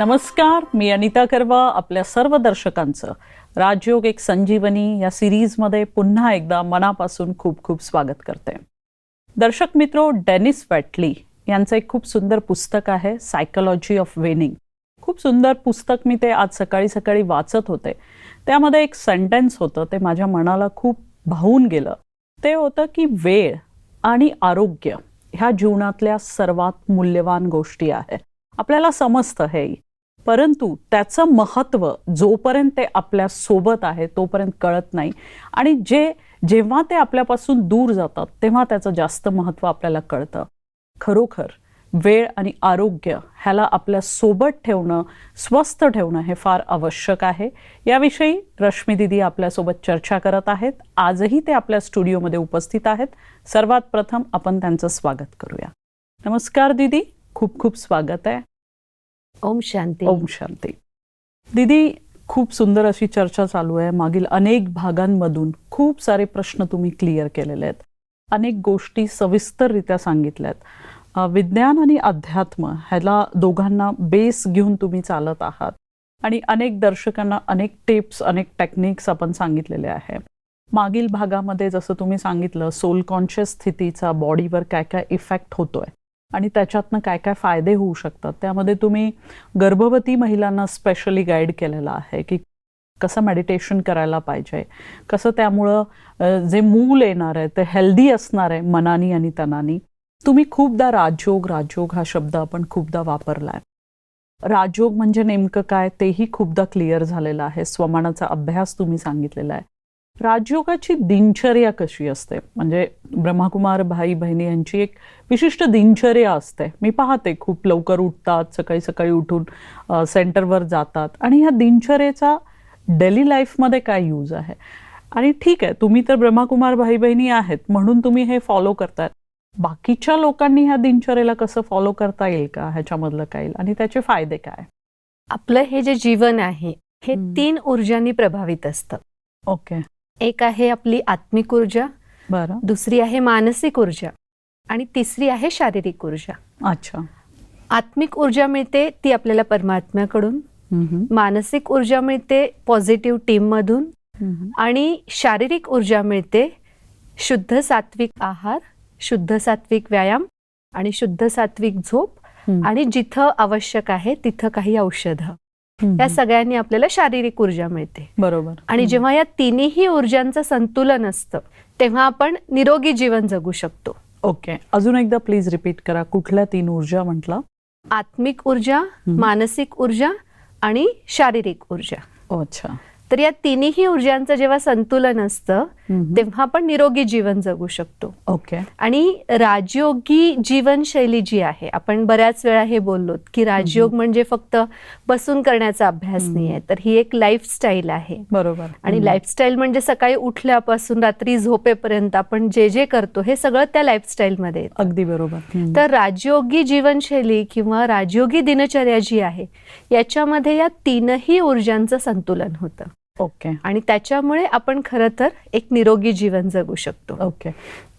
नमस्कार मी अनिता करवा आपल्या सर्व दर्शकांचं. राजयोग एक संजीवनी या सिरीजमध्ये पुन्हा एकदा मनापासून खूप खूप स्वागत करते. दर्शक मित्रो डेनिस वॅटली यांचं एक खूप सुंदर पुस्तक आहे सायकोलॉजी ऑफ वेनिंग खूप सुंदर पुस्तक मी ते आज सकाळी सकाळी वाचत होते. त्यामध्ये एक सेंटेन्स होतं ते माझ्या मनाला खूप भावून गेलं. ते होतं की वेळ आणि आरोग्य ह्या जीवनातल्या सर्वात मूल्यवान गोष्टी आहे. आपल्याला समजतं हे. परंतु त्याचं महत्त्व जोपर्यंत ते आपल्यासोबत आहे तोपर्यंत कळत नाही. आणि जे जेव्हा ते आपल्यापासून दूर जातात तेव्हा त्याचं जास्त महत्त्व आपल्याला कळतं. खरोखर वेळ आणि आरोग्य ह्याला आपल्यासोबत ठेवणं स्वस्थ ठेवणं हे फार आवश्यक आहे. याविषयी रश्मी दिदी आपल्यासोबत चर्चा करत आहेत. आजही ते आपल्या स्टुडिओमध्ये उपस्थित आहेत. सर्वात प्रथम आपण त्यांचं स्वागत करूया. नमस्कार दिदी खूप खूप स्वागत आहे. ओम शांती. ओम शांती. दिदी खूप सुंदर अशी चर्चा चालू आहे. मागील अनेक भागांमधून खूप सारे प्रश्न तुम्ही क्लिअर केलेले आहेत. अनेक गोष्टी सविस्तररित्या सांगितल्यात. विज्ञान आणि अध्यात्म ह्याला दोघांना बेस घेऊन तुम्ही चालत आहात. आणि अनेक दर्शकांना अनेक टिप्स अनेक टेक्निक्स आपण सांगितलेले आहे. मागील भागामध्ये जसं तुम्ही सांगितलं सोल कॉन्शियस स्थितीचा बॉडीवर काय काय इफेक्ट होतोय. आणि त्याच्यातनं काय काय फायदे होऊ शकतात. त्यामध्ये तुम्ही गर्भवती महिलांना स्पेशली गाईड केलेलं आहे की कसं मेडिटेशन करायला पाहिजे. कसं त्यामुळं जे मूल येणार आहे ते हेल्दी असणार आहे मनानी आणि तनानी. तुम्ही खूपदा राजयोग राजयोग हा शब्द आपण खूपदा वापरला आहे राजयोग म्हणजे नेमकं काय तेही खूपदा क्लिअर झालेलं आहे. स्वमानाचा अभ्यास तुम्ही सांगितलेला आहे. राजयोगाची दिनचर्या कशी असते? म्हणजे ब्रह्माकुमार भाई बहिणी यांची एक विशिष्ट दिनचर्या असते. मी पाहते खूप लवकर उठतात सकाळी सकाळी उठून सेंटरवर जातात. आणि ह्या दिनचर्येचा डेली लाईफमध्ये काय यूज आहे? आणि ठीक आहे तुम्ही तर ब्रह्माकुमार भाई बहिणी आहेत म्हणून तुम्ही हे फॉलो करतायत बाकीच्या लोकांनी ह्या दिनचर्येला कसं फॉलो करता येईल का? ह्याच्यामधलं काय? येईल आणि त्याचे फायदे काय? आपलं हे जे जीवन आहे हे. तीन ऊर्जांनी प्रभावित असतं. ओके. एक आहे आपली आत्मिक ऊर्जा बरं दुसरी आहे मानसिक ऊर्जा आणि तिसरी आहे शारीरिक ऊर्जा अच्छा आत्मिक ऊर्जा मिळते ती आपल्याला परमात्म्याकडून मानसिक ऊर्जा मिळते पॉझिटिव्ह टीममधून. आणि शारीरिक ऊर्जा मिळते शुद्ध सात्विक आहार शुद्ध सात्विक व्यायाम आणि शुद्ध सात्विक झोप. आणि जिथं आवश्यक आहे तिथं काही औषधं. या सगळ्यांनी आपल्याला शारीरिक ऊर्जा मिळते. बरोबर. आणि जेव्हा या तिन्ही ऊर्जांचं संतुलन असतं तेव्हा आपण निरोगी जीवन जगू शकतो. ओके. अजून एकदा प्लीज रिपीट करा कुठल्या तीन ऊर्जा म्हटलं? आत्मिक ऊर्जा मानसिक ऊर्जा आणि शारीरिक ऊर्जा. अच्छा. तर या तिन्ही ऊर्जांचं जेव्हा संतुलन असतं. तेव्हा आपण निरोगी जीवन जगू शकतो. ओके. आणि राजयोगी जीवनशैली जी आहे आपण बऱ्याच वेळा हे बोललो की राजयोग म्हणजे फक्त बसून करण्याचा अभ्यास नाही आहे तर ही एक लाईफस्टाईल आहे. बरोबर. आणि लाईफस्टाईल म्हणजे सकाळी उठल्यापासून रात्री झोपेपर्यंत आपण जे जे करतो हे सगळं त्या लाईफस्टाईलमध्ये अगदी बरोबर. तर राजयोगी जीवनशैली किंवा राजयोगी दिनचर्या जी आहे याच्यामध्ये या तीनही ऊर्जांचं संतुलन होतं. ओके. आणि त्याच्यामुळे आपण खरं तर एक निरोगी जीवन जगू शकतो. ओके.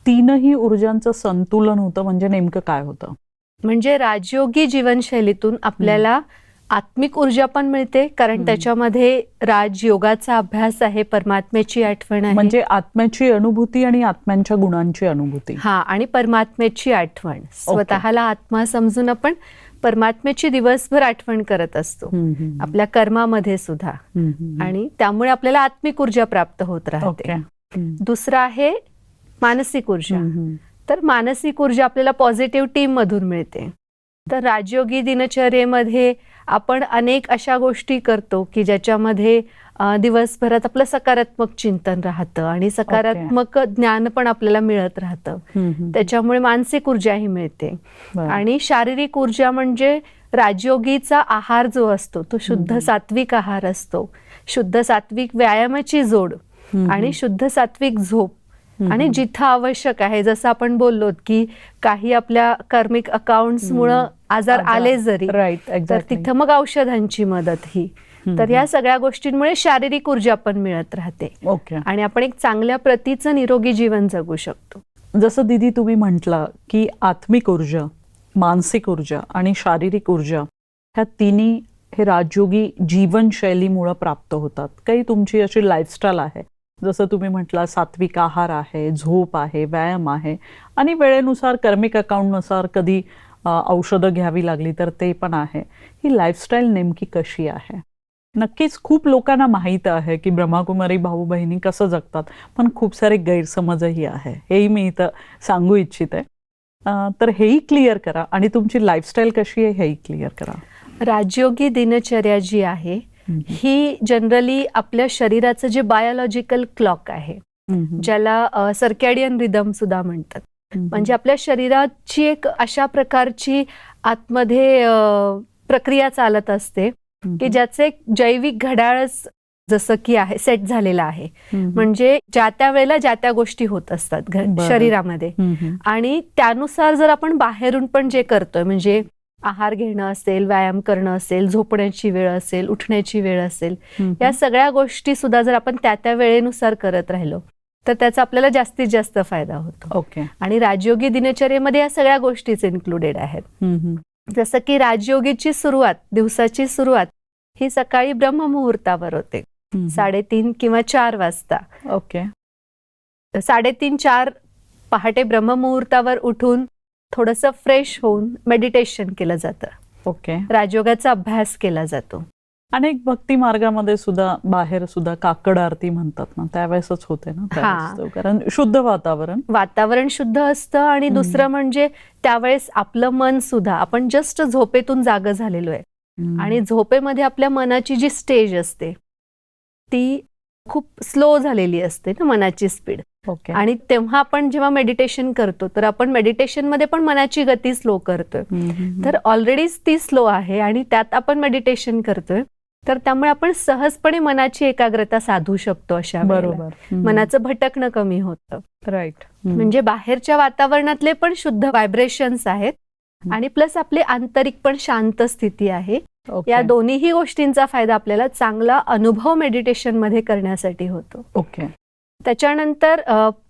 तीनही ऊर्जांचं संतुलन होतं म्हणजे नेमकं काय होतं? म्हणजे राजयोगी जीवनशैलीतून आपल्याला आत्मिक ऊर्जा पण मिळते कारण. त्याच्यामध्ये राजयोगाचा अभ्यास आहे परमात्म्याची आठवण आहे. म्हणजे आत्म्याची अनुभूती आणि आत्म्यांच्या गुणांची अनुभूती. हा आणि परमात्म्याची आठवण. स्वतःला आत्मा समजून आपण परमात्म्याची दिवसभर आठवण करत असतो. आपल्या कर्मामध्ये सुद्धा. आणि त्यामुळे आपल्याला आत्मिक ऊर्जा प्राप्त होत राहते. दुसरं आहे मानसिक ऊर्जा. तर मानसिक ऊर्जा आपल्याला पॉझिटिव्ह टीम मधून मिळते. तर राजयोगी दिनचर्येमध्ये आपण अनेक अशा गोष्टी करतो की ज्याच्यामध्ये दिवसभरात आपलं सकारात्मक चिंतन राहतं आणि सकारात्मक ज्ञान पण आपल्याला मिळत राहतं. त्याच्यामुळे मानसिक ऊर्जाही मिळते. आणि शारीरिक ऊर्जा म्हणजे राजयोगीचा आहार जो असतो तो शुद्ध सात्विक आहार असतो शुद्ध सात्विक व्यायामाची जोड आणि शुद्ध सात्विक झोप. आणि जिथं आवश्यक आहे जसं आपण बोललो की काही आपल्या कार्मिक अकाउंट्स मुळे आजार. आले जरी राईट तर तिथं मग औषधांची मदत ही. तर या सगळ्या गोष्टींमुळे शारीरिक ऊर्जा पण मिळत राहते. ओके आणि आपण एक चांगल्या प्रतीचं निरोगी जीवन जगू शकतो. जसं दिदी तुम्ही म्हटलं की आत्मिक ऊर्जा मानसिक ऊर्जा आणि शारीरिक ऊर्जा ह्या तिन्ही हे राजयोगी जीवनशैलीमुळं प्राप्त होतात. काही तुमची अशी लाईफस्टाईल आहे जसं तुम्ही म्हटला सात्विक आहार आहे झोप आहे व्यायाम आहे आणि वेळेनुसार कर्मिक अकाउंटनुसार कधी औषधं घ्यावी लागली तर ते पण आहे. ही लाईफस्टाईल नेमकी कशी आहे? नक्कीच खूप लोकांना माहीत आहे की ब्रह्माकुमारी भाऊ बहिणी कसं जगतात पण खूप सारे गैरसमजही आहे. हेही मी इथं सांगू इच्छिते. तर हेही क्लिअर करा आणि तुमची लाईफस्टाईल कशी आहे हेही क्लिअर करा. राजयोगी दिनचर्या जी आहे ही जनरली आपल्या शरीराचं जे बायोलॉजिकल क्लॉक आहे ज्याला सर्कॅडियन रिदम सुद्धा म्हणतात. म्हणजे आपल्या शरीराची एक अशा प्रकारची आतमध्ये प्रक्रिया चालत असते की ज्याचे एक जैविक घड्याळच जसं की आहे सेट झालेलं आहे. म्हणजे ज्या त्या वेळेला ज्या त्या गोष्टी होत असतात. शरीरामध्ये. आणि त्यानुसार जर आपण बाहेरून पण जे करतोय म्हणजे आहार घेणं असेल व्यायाम करणं असेल झोपण्याची वेळ असेल उठण्याची वेळ असेल या सगळ्या गोष्टी सुद्धा जर आपण त्या त्या वेळेनुसार करत राहिलो तर त्याचा आपल्याला जास्तीत जास्त फायदा होतो. ओके. आणि राजयोगी दिनचर्येमध्ये या सगळ्या गोष्टीच इन्क्लुडेड आहेत. जसं की राजयोगीची सुरुवात दिवसाची सुरुवात ही सकाळी ब्रह्ममुहूर्तावर होते. साडेतीन किंवा चार वाजता. ओके. साडेतीन चार पहाटे ब्रह्ममुहूर्तावर उठून थोडंसं फ्रेश होऊन मेडिटेशन केलं जातं. ओके राजयोगाचा अभ्यास केला जातो. अनेक भक्ती मार्गामध्ये सुद्धा बाहेर सुद्धा काकड आरती म्हणतात ना त्यावेळेसच होते ना. कारण शुद्ध वातावरण. वातावरण शुद्ध असतं आणि. दुसरं म्हणजे त्यावेळेस आपलं मन सुद्धा आपण जस्ट झोपेतून जाग झालेलो आहे. आणि झोपेमध्ये आपल्या मनाची जी स्टेज असते ती खूप स्लो झालेली असते ना मनाची स्पीड ओके. आणि तेव्हा आपण जेव्हा मेडिटेशन करतो तर आपण मेडिटेशनमध्ये पण मनाची गती स्लो करतोय. तर ऑलरेडीच ती स्लो आहे आणि त्यात आपण मेडिटेशन करतोय. तर त्यामुळे आपण सहजपणे मनाची एकाग्रता साधू शकतो अशा. बरोबर. मनाचं भटकणं कमी होतं. राईट म्हणजे बाहेरच्या वातावरणातले पण शुद्ध व्हायब्रेशन्स आहेत. आणि प्लस आपली आंतरिक पण शांत स्थिती आहे. या दोन्हीही गोष्टींचा फायदा आपल्याला चांगला अनुभव मेडिटेशनमध्ये करण्यासाठी होतो. ओके त्याच्यानंतर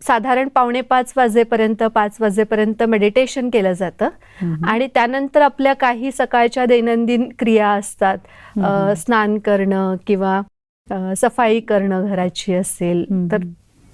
साधारण पावणे पाच वाजेपर्यंत पाच वाजेपर्यंत मेडिटेशन केलं जातं. आणि त्यानंतर आपल्या काही सकाळच्या दैनंदिन क्रिया असतात. स्नान करणं किंवा सफाई करणं घराची असेल तर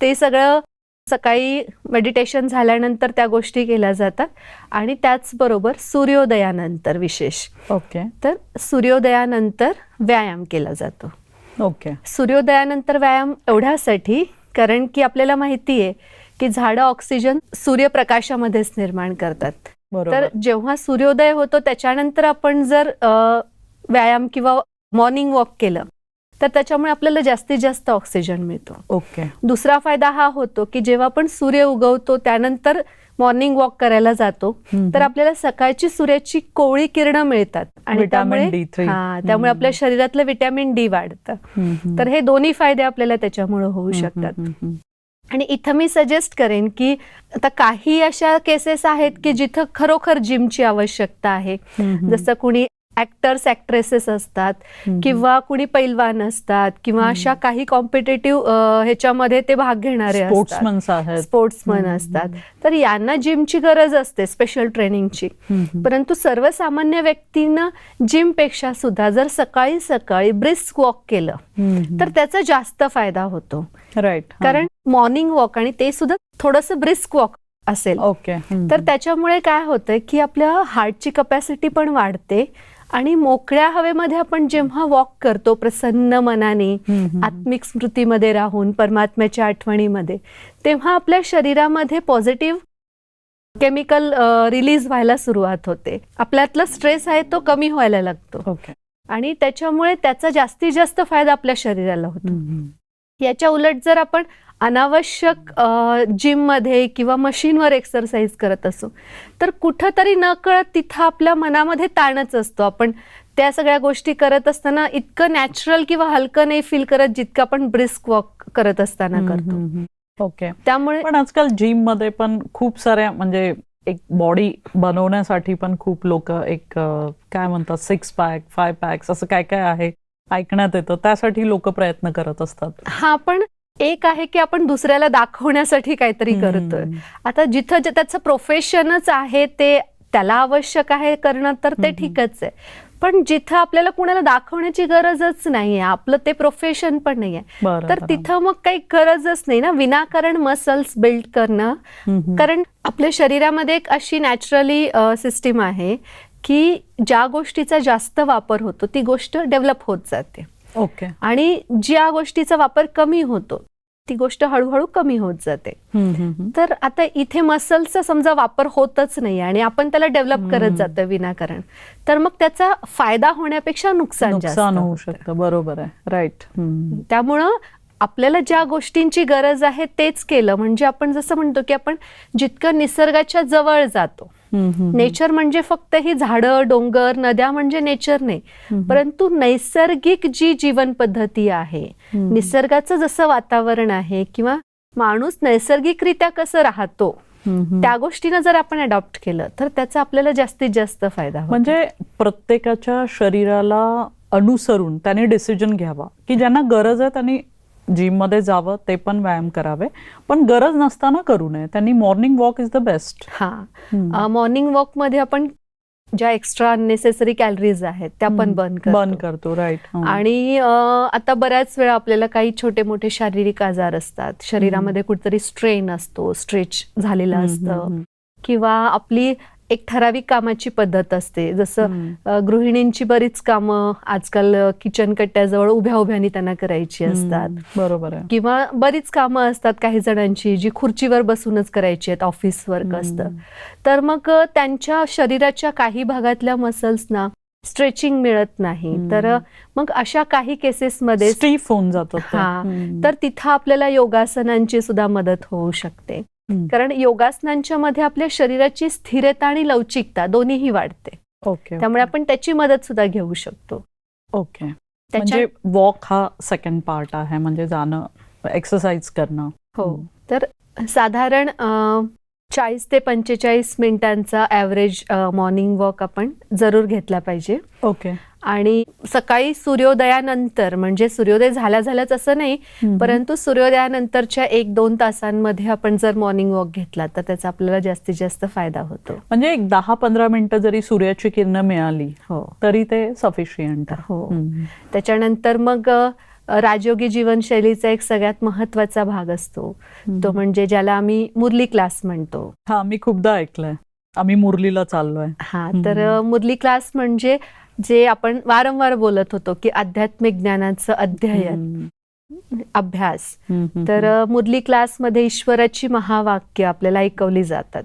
ते सगळं सकाळी मेडिटेशन झाल्यानंतर त्या गोष्टी केल्या जातात. आणि त्याचबरोबर सूर्योदयानंतर विशेष. ओके. तर सूर्योदयानंतर व्यायाम केला जातो. ओके. सूर्योदयानंतर व्यायाम एवढ्यासाठी कारण की आपल्याला माहिती आहे की झाडं ऑक्सिजन सूर्यप्रकाशामध्येच निर्माण करतात. तर जेव्हा सूर्योदय होतो त्याच्यानंतर आपण जर व्यायाम किंवा मॉर्निंग वॉक केलं तर त्याच्यामुळे आपल्याला जास्तीत जास्त ऑक्सिजन मिळतो. ओके दुसरा फायदा हा होतो की जेव्हा आपण सूर्य उगवतो त्यानंतर मॉर्निंग वॉक करायला जातो तर आपल्याला सकाळची सूर्याची कोवळी किरणं मिळतात. आणि त्यामुळे D3. त्यामुळे आपल्या शरीरातलं विटॅमिन डी वाढतं. तर हे दोन्ही फायदे आपल्याला त्याच्यामुळे होऊ शकतात. आणि इथं मी सजेस्ट करेन की आता काही अशा केसेस आहेत की जिथं खरोखर जिमची आवश्यकता आहे. जसं कुणी ऍक्टर्स ऍक्ट्रेसेस असतात किंवा कुणी पैलवान असतात किंवा अशा काही कॉम्पिटेटिव्ह ह्याच्यामध्ये ते भाग घेणारे असतात. Sportsman sportsman. असतात. तर यांना जिमची गरज असते स्पेशल ट्रेनिंगची परंतु सर्वसामान्य व्यक्तीनं जिमपेक्षा सुद्धा जर सकाळी सकाळी ब्रिस्क वॉक केलं तर त्याचा जास्त फायदा होतो. राईट कारण मॉर्निंग वॉक आणि ते सुद्धा थोडंसं ब्रिस्क वॉक असेल. ओके तर त्याच्यामुळे काय होतंय की आपल्या हार्टची कपॅसिटी पण वाढते. आणि मोकळ्या हवेमध्ये आपण जेव्हा वॉक करतो प्रसन्न मनाने आत्मिक स्मृतीमध्ये राहून परमात्म्याच्या आठवणीमध्ये तेव्हा आपल्या शरीरामध्ये पॉझिटिव्ह केमिकल रिलीज व्हायला सुरुवात होते. आपल्यातला स्ट्रेस आहे तो कमी व्हायला लागतो. आणि त्याच्यामुळे त्याचा जास्तीत जास्त फायदा आपल्या शरीराला होतो. याच्या उलट जर आपण अनावश्यक जिममध्ये किंवा मशीनवर एक्सरसाइज करत असू तर कुठंतरी न कळत तिथं आपल्या मनामध्ये ताणच असतो. आपण त्या सगळ्या गोष्टी करत असताना इतकं नॅचरल किंवा हलकं नाही फील करत जितकं आपण ब्रिस्क वॉक करत असताना करतो. ओके त्यामुळे पण आजकाल जिममध्ये पण खूप साऱ्या म्हणजे एक बॉडी बनवण्यासाठी पण खूप लोक एक काय म्हणतात सिक्स पॅक फाय पॅक्स असं काय काय आहे? ऐकण्यात येतं. त्यासाठी लोक प्रयत्न करत असतात. हा पण एक आहे की आपण दुसऱ्याला दाखवण्यासाठी काहीतरी करतोय. आता जिथं जे त्याचं प्रोफेशनच आहे ते त्याला आवश्यक आहे करणं तर ते. ठीकच आहे. पण जिथं आपल्याला कुणाला दाखवण्याची गरजच नाहीये आपलं ते प्रोफेशन पण नाहीये तर. तिथं मग काही गरजच नाही ना. विनाकारण मसल्स बिल्ड करणं. कारण आपल्या शरीरामध्ये एक अशी नॅचरली सिस्टीम आहे की ज्या गोष्टीचा जास्त वापर होतो ती गोष्ट डेव्हलप होत जाते. ओके आणि ज्या गोष्टीचा वापर कमी होतो ती गोष्ट हळूहळू कमी होत जाते. तर आता इथे मसल्सचा समजा वापर होतच नाही आणि आपण त्याला डेव्हलप करत जातो विनाकारण तर मग त्याचा फायदा होण्यापेक्षा नुकसान जास्त नुकसान होऊ. शकतं. बरोबर आहे. राईट त्यामुळं आपल्याला ज्या गोष्टींची गरज आहे तेच केलं. म्हणजे आपण जसं म्हणतो की आपण जितकं निसर्गाच्या जवळ जातो नेचर म्हणजे फक्त ही झाडं डोंगर नद्या म्हणजे नेचर नाही परंतु नैसर्गिक जी जीवन पद्धती आहे. निसर्गाचं जसं वातावरण आहे किंवा माणूस नैसर्गिकरित्या कसं राहतो त्या गोष्टीनं जर आपण अडॉप्ट केलं तर त्याचा आपल्याला जास्तीत जास्त फायदा. म्हणजे प्रत्येकाच्या शरीराला अनुसरून त्याने डिसिजन घ्यावा की ज्यांना गरज आहे त्यांनी जिममध्ये जावं ते पण व्यायाम करावे. पण गरज नसताना करू नये. त्यांनी morning walk is the best हा. मॉर्निंग वॉकमध्ये आपण ज्या एक्स्ट्रा अननेसेसरी कॅलरीज आहेत त्या पण बंद बंद करतो. राईट आणि अं, आता बऱ्याच वेळा आपल्याला काही छोटे मोठे शारीरिक आजार असतात. शरीरामध्ये कुठतरी स्ट्रेन असतो स्ट्रेच झालेलं असतं. किंवा आपली एक ठराविक कामाची पद्धत असते. जसं गृहिणींची बरीच कामं आजकाल किचन कट्ट्याजवळ उभ्या उभ्यानी त्यांना करायची असतात. बरोबर किंवा बरीच कामं असतात काही जणांची जी खुर्चीवर बसूनच करायची आहेत ऑफिस वर्क असतं. तर मग त्यांच्या शरीराच्या काही भागातल्या मसल्सना स्ट्रेचिंग मिळत नाही. तर मग अशा काही केसेसमध्ये स्टीफ होऊन जातो. हा. तर तिथं आपल्याला योगासनांची सुद्धा मदत होऊ शकते. कारण योगासनांच्या मध्ये आपल्या शरीराची स्थिरता आणि लवचिकता दोन्हीही वाढते. ओके त्यामुळे आपण त्याची मदत सुद्धा घेऊ शकतो. ओके. त्याच्या म्हणजे वॉक हा सेकंड पार्ट आहे म्हणजे जाणं एक्सरसाइज करणं. हो. तर साधारण चाळीस ते पंचेचाळीस मिनिटांचा ॲव्हरेज मॉर्निंग वॉक आपण जरूर घेतला पाहिजे. ओके. आणि सकाळी सूर्योदयानंतर म्हणजे सूर्योदय झाल्या झाल्याच असं नाही परंतु सूर्योदयानंतरच्या एक दोन तासांमध्ये आपण जर मॉर्निंग वॉक घेतला तर त्याचा आपल्याला जास्तीत जास्त फायदा होतो. म्हणजे एक दहा पंधरा मिनिटं जरी सूर्याची किरण मिळाली हो. तरी ते सफिशियंट हो. त्याच्यानंतर मग राजयोगी जीवनशैलीचा एक सगळ्यात महत्त्वाचा भाग असतो. तो म्हणजे ज्याला आम्ही मुरली क्लास म्हणतो. हा मी खूपदा ऐकलंय. आम्ही मुरलीला चाललोय. हा तर मुरली क्लास म्हणजे जे आपण वारंवार बोलत होतो की आध्यात्मिक ज्ञानाचं अध्ययन. अभ्यास तर मुरली क्लासमध्ये ईश्वराची महावाक्य आपल्याला ऐकवली जातात.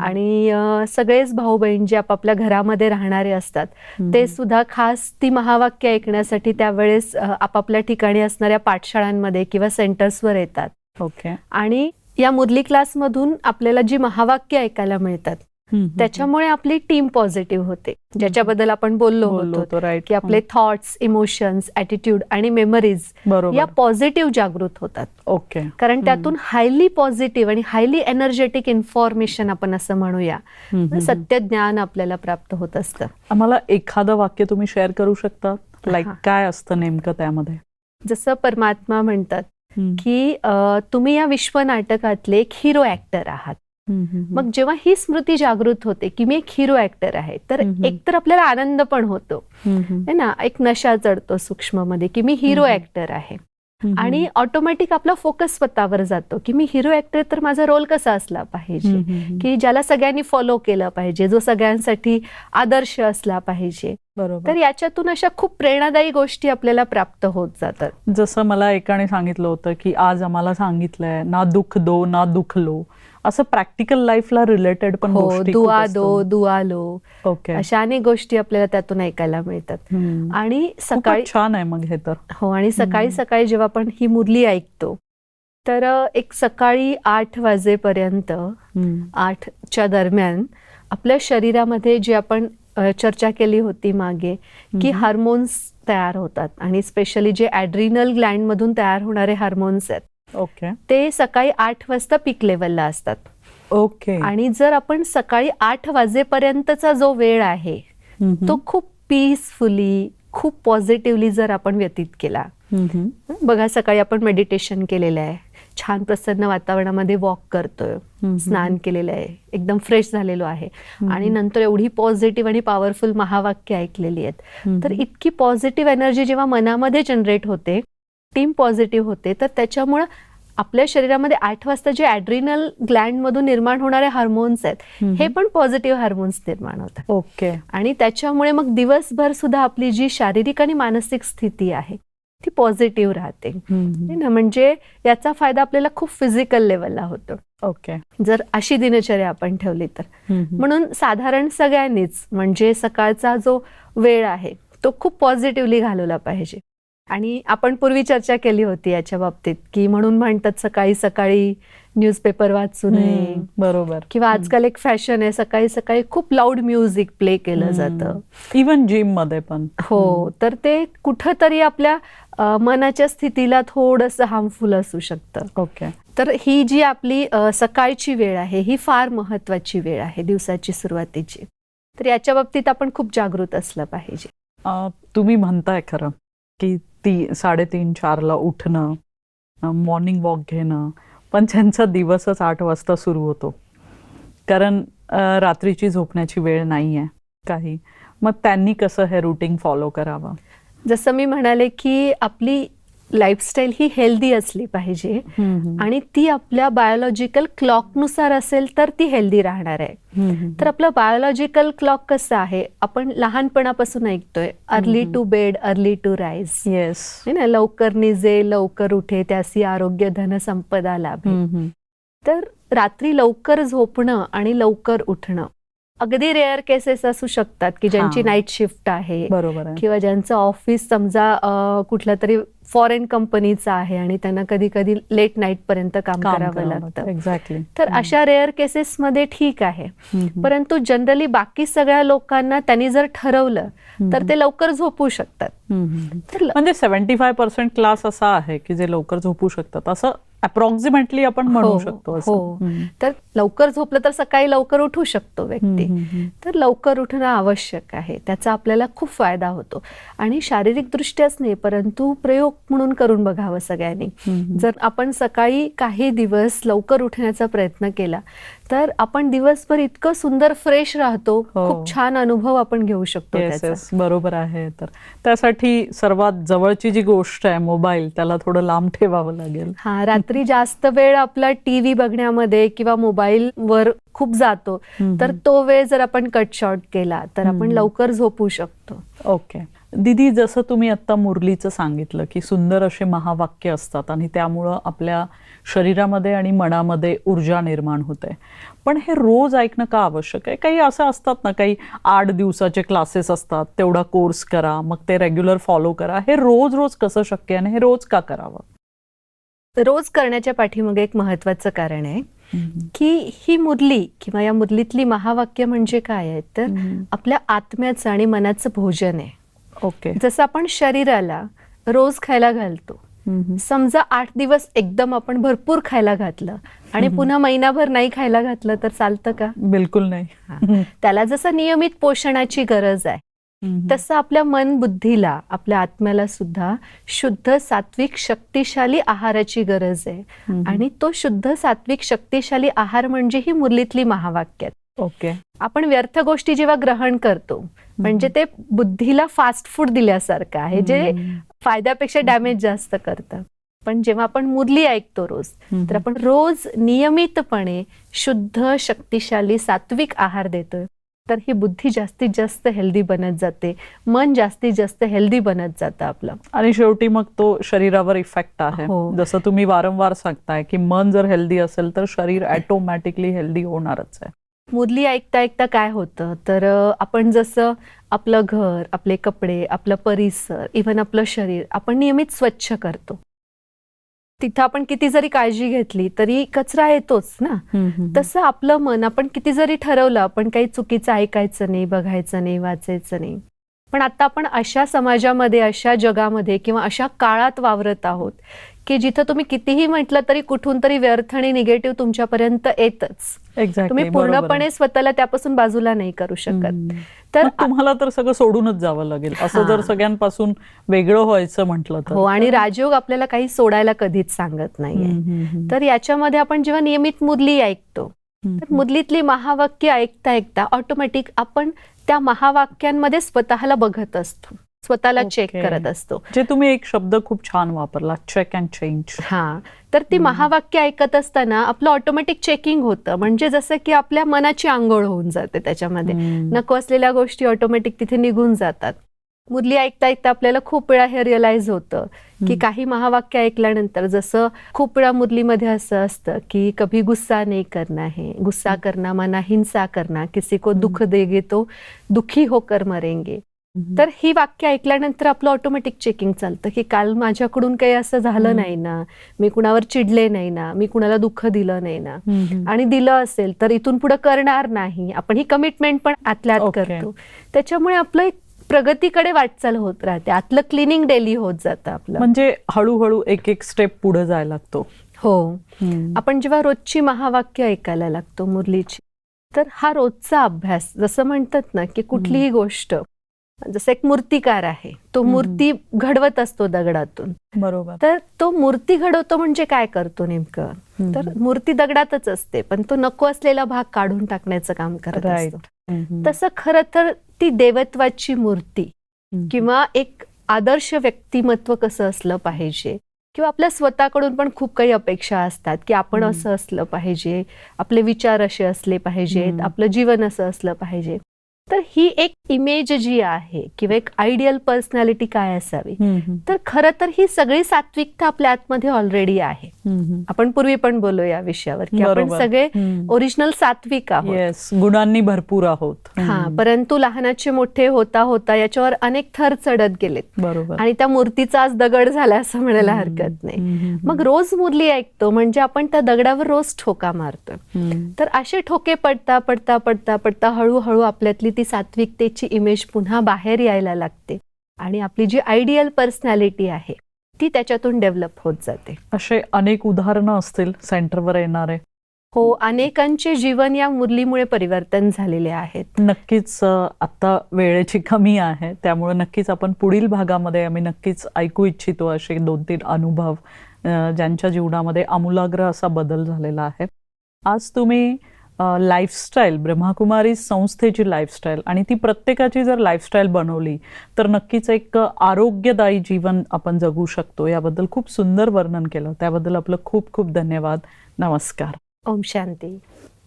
आणि सगळेच भाऊ बहीण जे आपापल्या घरामध्ये राहणारे असतात ते सुद्धा खास ती महावाक्य ऐकण्यासाठी त्यावेळेस आपापल्या ठिकाणी असणाऱ्या पाठशाळांमध्ये किंवा सेंटर्सवर येतात. ओके. आणि या मुरली क्लासमधून आपल्याला जी महावाक्य ऐकायला मिळतात त्याच्यामुळे आपली टीम पॉझिटिव्ह होते. ज्याच्याबद्दल आपण बोललो बोललो होतो की आपले थॉट्स इमोशन्स ॲटिट्यूड आणि मेमरीज या पॉझिटिव्ह जागृत होतात. ओके कारण त्यातून हायली पॉझिटिव्ह आणि हायली एनर्जेटिक इन्फॉर्मेशन आपण असं म्हणूया. सत्य ज्ञान आपल्याला प्राप्त होत असतं. आम्हाला एखादं वाक्य तुम्ही शेअर करू शकता? लाईक. काय असतं नेमकं त्यामध्ये? जसं परमात्मा म्हणतात की तुम्ही या विश्व नाटकातले एक हिरो ऍक्टर आहात. मग जेव्हा ही स्मृती जागृत होते की मी एक हिरो ऍक्टर आहे तर. एकतर आपल्याला आनंद पण होतो. हम्म, हम्म, है ना? एक नशा चढतो सूक्ष्ममध्ये की मी हिरो. ऍक्टर आहे. आणि ऑटोमॅटिक आपला फोकस स्वतःवर जातो की मी हिरो ऍक्टर तर माझा रोल कसा असला पाहिजे. की ज्याला सगळ्यांनी फॉलो केलं पाहिजे जो सगळ्यांसाठी आदर्श असला पाहिजे. बरोबर. तर याच्यातून अशा खूप प्रेरणादायी गोष्टी आपल्याला प्राप्त होत जातात. जसं मला एकाने सांगितलं होतं की आज आम्हाला सांगितलंय ना दुःख दो ना दुखलो असं प्रॅक्टिकल लाईफला रिलेटेड पण हो दुआ. दो दुआ लो ओके अशा अनेक गोष्टी आपल्याला त्यातून ऐकायला मिळतात. आणि सकाळी छान आहे मग हे तर हो आणि सकाळी. सकाळी जेव्हा आपण ही मुरली ऐकतो तर एक सकाळी आठ वाजेपर्यंत. आठच्या दरम्यान आपल्या शरीरामध्ये जे आपण चर्चा केली होती मागे की. हार्मोन्स तयार होतात आणि स्पेशली जे ॲड्रिनल ग्लँड मधून तयार होणारे हार्मोन्स आहेत ओके ते सकाळी आठ वाजता पीक लेवलला असतात. ओके आणि जर आपण सकाळी आठ वाजेपर्यंतचा जो वेळ आहे. तो खूप पीसफुली खूप पॉझिटिव्हली जर आपण व्यतीत केला. बघा सकाळी आपण मेडिटेशन केलेलं आहे. छान प्रसन्न वातावरणामध्ये वॉक करतोय. स्नान केलेलं आहे. एकदम फ्रेश झालेलो आहे. आणि नंतर एवढी पॉझिटिव्ह आणि पॉवरफुल महावाक्य ऐकलेली आहेत. तर इतकी पॉझिटिव्ह एनर्जी जेव्हा मनामध्ये जनरेट होते टीम पॉझिटिव्ह होते. तर त्याच्यामुळं आपल्या शरीरामध्ये आठ वाजता जे ॲड्रिनल ग्लँडमधून निर्माण होणारे हार्मोन्स आहेत. हे पण पॉझिटिव्ह हार्मोन्स निर्माण होतात. ओके. आणि त्याच्यामुळे मग दिवसभर सुद्धा आपली जी शारीरिक आणि मानसिक स्थिती आहे ती पॉझिटिव्ह राहते. ना म्हणजे याचा फायदा आपल्याला खूप फिजिकल लेवलला होतो. ओके. जर अशी दिनचर्या आपण ठेवली तर. म्हणून साधारण सगळ्यांनीच म्हणजे सकाळचा जो वेळ आहे तो खूप पॉझिटिव्हली घालवला पाहिजे. आणि आपण पूर्वी चर्चा केली होती याच्या बाबतीत की म्हणून म्हणतात सकाळी सकाळी न्यूजपेपर वाचू नये. बरोबर. किंवा आजकाल एक फॅशन आहे सकाळी सकाळी खूप लाऊड म्युझिक प्ले केलं जातं. इवन जिममध्ये पण. हो तर ते कुठंतरी आपल्या मनाच्या स्थितीला थोडंसं हार्मफुल असू शकतं. ओके तर ही जी आपली सकाळची वेळ आहे ही फार महत्वाची वेळ आहे दिवसाची सुरुवातीची. तर याच्या बाबतीत आपण खूप जागृत असलं पाहिजे. तुम्ही म्हणताय खरं की ती साडेतीन चारला उठणं मॉर्निंग वॉक घेणं पण त्यांचा दिवसच आठ वाजता सुरू होतो. कारण रात्रीची झोपण्याची वेळ नाही आहे काही. मग त्यांनी कसं हे रुटीन फॉलो करावं? जसं मी म्हणाले की आपली लाईफस्टाईल ही हेल्दी असली पाहिजे. आणि ती आपल्या बायोलॉजिकल क्लॉकनुसार असेल तर ती हेल्दी राहणार आहे. तर आपलं बायोलॉजिकल क्लॉक कसं आहे? आपण लहानपणापासून ऐकतोय. Early. To bed early to rise yes ना? लवकर निजे लवकर उठे त्यासी आरोग्य धन संपदा लाभे. तर रात्री लवकर झोपणं आणि लवकर उठणं. अगदी रेअर केसेस असू शकतात की ज्यांची. नाईट शिफ्ट आहे. बरोबर किंवा ज्यांचं ऑफिस समजा अ, कुठल्या तरी फॉरेन कंपनीचं आहे आणि त्यांना कधी कधी लेट नाईट पर्यंत काम करावं लागतं. एक्झॅक्टली तर अशा रेअर केसेसमध्ये ठीक आहे. परंतु जनरली बाकी सगळ्या लोकांना त्यांनी जर ठरवलं तर ते लवकर झोपू शकतात. म्हणजे सेव्हन्टी फाय पर्सेंट क्लास असा आहे की जे लवकर झोपू शकतात. असं अप्रॉक्सिमेटली आपण म्हणू हो, शकतो असं. हो. तर लवकर झोपलं तर सकाळी लवकर उठू शकतो व्यक्ती. तर लवकर उठणं आवश्यक आहे. त्याचा आपल्याला खूप फायदा होतो. आणि शारीरिक दृष्ट्याच नाही परंतु प्रयोग म्हणून करून बघावं सगळ्यांनी. जर आपण सकाळी काही दिवस लवकर उठण्याचा प्रयत्न केला तर आपण दिवसभर इतकं सुंदर फ्रेश राहतो. हो. खूप छान अनुभव आपण घेऊ शकतो बरोबर आहे. तर त्यासाठी सर्वात जवळची जी गोष्ट आहे मोबाईल त्याला थोडं लांब ठेवावं लागेल. हा रात्री जास्त वेळ आपला टीव्ही बघण्यामध्ये किंवा मोबाईल वर खूप जातो. तर तो वेळ जर आपण कट शॉर्ट केला तर आपण. लवकर झोपू शकतो. ओके दिदी जसं तुम्ही आत्ता मुरलीचं सांगितलं की सुंदर असे महावाक्य असतात आणि त्यामुळं आपल्या शरीरामध्ये आणि मनामध्ये ऊर्जा निर्माण होते. पण हे रोज ऐकणं का आवश्यक आहे? काही असं असतात ना काही आठ दिवसाचे क्लासेस असतात तेवढा कोर्स करा मग ते रेग्युलर फॉलो करा. हे रोज रोज कसं शक्य आहे आणि हे रोज का करावं? रोज करण्याच्या पाठीमागे एक महत्वाचं कारण आहे की ही मुरली किंवा या मुरलीतली महावाक्य म्हणजे काय आहे? तर आपल्या आत्म्याचं आणि मनाचं भोजन आहे. ओके. जसं आपण शरीराला रोज खायला घालतो समजा आठ दिवस एकदम आपण भरपूर खायला घातलं आणि पुन्हा महिनाभर नाही खायला घातलं तर चालतं का? बिलकुल नाही. त्याला जसं नियमित पोषणाची गरज आहे तसं आपल्या मन बुद्धीला आपल्या आत्म्याला सुद्धा शुद्ध सात्विक शक्तिशाली आहाराची गरज आहे. आणि तो शुद्ध सात्विक शक्तिशाली आहार म्हणजे ही मुरलीतली महावाक्यात ओके. आपण व्यर्थ गोष्टी जेव्हा ग्रहण करतो म्हणजे ते बुद्धीला फास्ट फूड दिल्यासारखं आहे जे फायद्यापेक्षा डॅमेज जास्त करतं. पण जेव्हा आपण मुरली ऐकतो रोज तर आपण रोज नियमितपणे शुद्ध शक्तिशाली सात्विक आहार देतोय. तर ही बुद्धी जास्तीत जास्त हेल्दी बनत जाते. मन जास्तीत जास्त हेल्दी बनत जातं आपलं. आणि शेवटी मग तो शरीरावर इफेक्ट आहे. हो. जसं तुम्ही वारंवार सांगताय की मन जर हेल्दी असेल तर शरीर ऑटोमॅटिकली हेल्दी होणारच आहे. मुरली ऐकता ऐकता काय होतं? तर आपण जसं आपलं घर आपले कपडे आपलं परिसर इव्हन आपलं शरीर आपण नियमित स्वच्छ करतो. तिथं आपण किती जरी काळजी घेतली तरी कचरा येतोच ना. तसं आपलं मन आपण किती जरी ठरवलं आपण काही चुकीचं ऐकायचं नाही बघायचं नाही वाचायचं नाही. पण आता आपण अशा समाजामध्ये अशा जगामध्ये किंवा अशा काळात वावरत आहोत की जिथं तुम्ही कितीही म्हटलं तरी कुठून तरी व्यर्थ आणि निगेटिव्ह तुमच्यापर्यंत येतच. तुम्ही पूर्णपणे स्वतःला त्यापासून बाजूला नाही करू शकत. तर तुम्हाला तर सगळं सोडूनच जावं लागेल. असं. जर सगळ्यांपासून वेगळं व्हायचं म्हटलं तर. हो आणि राजयोग आपल्याला काही सोडायला कधीच सांगत नाहीये. तर याच्यामध्ये आपण जेव्हा नियमित मुरली ऐकतो तर मुरलीतली महावाक्य ऐकता ऐकता ऑटोमॅटिक आपण त्या महावाक्यांमध्ये स्वतःला बघत असतो. स्वतःला चेक. करत असतो. जे तुम्ही एक शब्द खूप छान वापरला चेक अँड चेंज हा. तर ती महावाक्य ऐकत असताना आपलं ऑटोमॅटिक चेकिंग होतं. म्हणजे जसं की आपल्या मनाची आंघोळ होऊन जाते त्याच्यामध्ये. नको असलेल्या गोष्टी ऑटोमॅटिक तिथे निघून जातात. मुरली ऐकता ऐकता आपल्याला खूप वेळा हे रिअलाइज होतं की. काही महावाक्य ऐकल्यानंतर जसं खूप वेळा मुरलीमध्ये असं असतं की कभी गुस्सा नाही करना है. गुस्सा करना मना हिंसा करना. किसी को दुःख देगे तो दुखी होकर मरेंगे. तर ही वाक्य ऐकल्यानंतर आपलं ऑटोमॅटिक चेकिंग चालतं की काल माझ्याकडून काही असं झालं. नाही ना मी कुणावर चिडले नाही ना मी कुणाला दुःख दिलं नाही ना. आणि दिलं असेल तर इथून पुढे करणार नाही. आपण ही कमिटमेंट पण आतल्या आत. करतो. त्याच्यामुळे आपलं एक प्रगतीकडे वाटचाल होत राहते. आतलं क्लिनिंग डेली होत जातं आपलं. म्हणजे हळूहळू एक एक स्टेप पुढे जायला लागतो. हो. आपण जेव्हा रोजची महावाक्य ऐकायला लागतो मुरलीची तर हा रोजचा अभ्यास जसं म्हणतात ना की कुठलीही गोष्ट जसं एक मूर्तिकार आहे तो. मूर्ती घडवत असतो दगडातून. बरोबर. तर तो मूर्ती घडवतो म्हणजे काय करतो नेमकं? तर मूर्ती दगडातच असते पण तो नको असलेला भाग काढून टाकण्याचं काम करत असतो. तसं खरं तर ती देवत्वाची मूर्ती किंवा एक आदर्श व्यक्तिमत्व कसं असलं पाहिजे किंवा आपल्या स्वतःकडून पण खूप काही अपेक्षा असतात की आपण. असं असलं पाहिजे आपले विचार असे असले पाहिजेत. आपलं जीवन असं असलं पाहिजे. तर ही एक इमेज जी आहे किंवा एक आयडियल पर्सनॅलिटी काय असावी? तर खरं तर ही सगळी सात्विकता आपल्या आतमध्ये ऑलरेडी आहे. आपण पूर्वी पण बोललो या विषयावर की आपण. सगळे ओरिजिनल सात्विक आहोत. गुणांनी भरपूर आहोत. हा. परंतु लहानाचे मोठे होता होता याच्यावर अनेक थर चढत गेलेत. बरोबर. आणि त्या मूर्तीचा आज दगड झाला असं म्हणायला. हरकत नाही. मग रोज मुरली ऐकतो म्हणजे आपण त्या दगडावर रोज ठोका हम्म. तर असे ठोके पडता पडता पडता पडता हळूहळू आपल्यातली ती सात्विकतेची इमेज पुन्हा बाहेर यायला लागते. आणि आपली जी आयडियल पर्सनॅलिटी आहे ती त्याच्यातून डेव्हलप होत जाते. असे अनेक उदाहरणं असतील सेंटरवर येणारे. हो अनेकांचे जीवन या मुरलीमुळे परिवर्तन झालेले आहेत. नक्कीच आता वेळेची कमी आहे त्यामुळे नक्कीच आपण पुढील भागामध्ये आम्ही नक्कीच ऐकू इच्छितो असे दोन तीन अनुभव ज्यांच्या जीवनामध्ये आमूलाग्र असा बदल झालेला आहे. आज तुम्ही लाईफस्टाईल ब्रह्माकुमारी संस्थेची लाईफस्टाईल आणि ती प्रत्येकाची जर लाईफस्टाईल बनवली तर नक्कीच एक आरोग्यदायी जीवन आपण जगू शकतो. याबद्दल खूप सुंदर वर्णन केलं. त्याबद्दल आपलं खूप खूप धन्यवाद. नमस्कार. ओम शांती.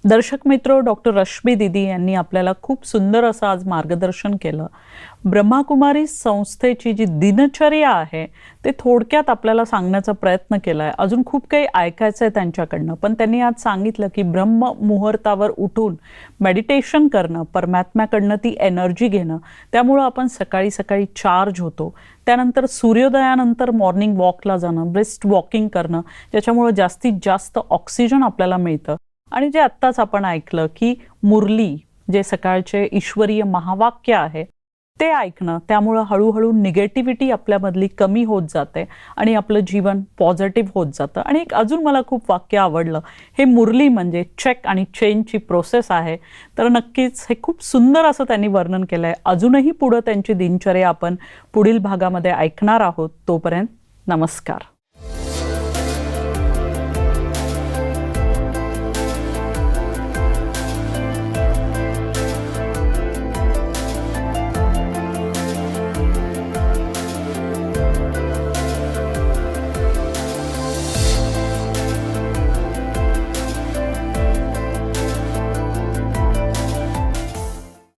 दर्शक मित्र डॉक्टर रश्मी दिदी यांनी आपल्याला खूप सुंदर असं आज मार्गदर्शन केलं. ब्रह्माकुमारी संस्थेची जी दिनचर्या आहे ते थोडक्यात आपल्याला सांगण्याचा प्रयत्न केला आहे अजून खूप काही ऐकायचं आहे त्यांच्याकडनं पण त्यांनी आज सांगितलं की ब्रह्म मुहूर्तावर उठून मेडिटेशन करणं परमात्म्याकडनं ती एनर्जी घेणं त्यामुळं आपण सकाळी सकाळी चार्ज होतो. त्यानंतर सूर्योदयानंतर मॉर्निंग वॉकला जाणं ब्रेस्ट वॉकिंग करणं ज्याच्यामुळं जास्तीत जास्त ऑक्सिजन आपल्याला मिळतं. आणि जे आत्ताच आपण ऐकलं की मुरली जे सकाळचे ईश्वरीय महावाक्य आहे ते ऐकणं त्यामुळं हळूहळू निगेटिव्हिटी आपल्यामधली कमी होत जाते आणि आपलं जीवन पॉझिटिव्ह होत जातं. आणि एक अजून मला खूप वाक्य आवडलं हे मुरली म्हणजे चेक आणि चेनची प्रोसेस आहे. तर नक्कीच हे खूप सुंदर असं त्यांनी वर्णन केलं आहे अजूनही पुढं त्यांची दिनचर्या आपण पुढील भागामध्ये ऐकणार आहोत. तोपर्यंत नमस्कार.